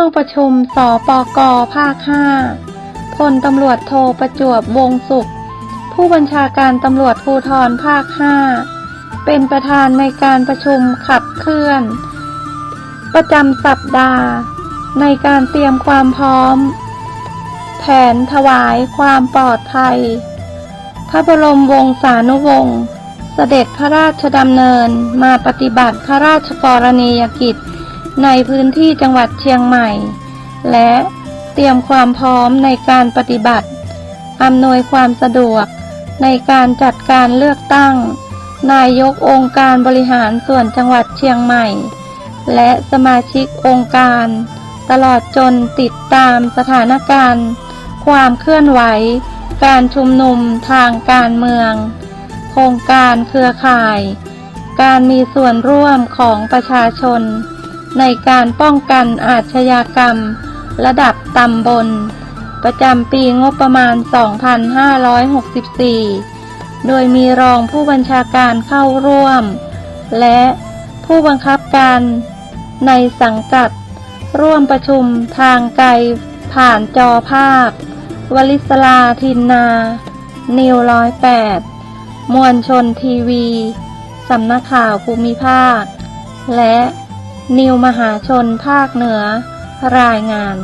องประชุมสปกภาค5พลตำรวจโทประจวบวงศุข ผู้บัญชาการตำรวจภูธรภาค5เป็นประธานในการประชุมขับเคลื่อน ประจำสัปดาห์ ในการเตรียมความพร้อม แผนถวายความปลอดภัย พระบรมวงศานุวงศ์เสด็จพระราชดำเนินมาปฏิบัติพระราชกรณียกิจ ในพื้นที่จังหวัดเชียงใหม่ และเตรียมความพร้อมในการปฏิบัติ อำนวยความสะดวก ในการจัดการเลือกตั้ง นายกองค์การบริหารส่วนจังหวัดเชียงใหม่ และสมาชิกองค์การ ตลอดจนติดตามสถานการณ์ ความเคลื่อนไหว การชุมนุมทางการเมือง โครงการเครือข่าย การมีส่วนร่วมของประชาชน ในการป้องกันอาชญากรรม ระดับตำบล ประจำปีงบประมาณ 2564 โดยมีรองผู้บัญชาการเข้าร่วม และผู้บังคับการในสังกัด ร่วมประชุมทางไกลผ่านจอภาพ วลิศลาทินนา นิวร้อยแปดมวลชนทีวี สำนักข่าวภูมิภาค และ นิวมหาชนภาคเหนือ รายงาน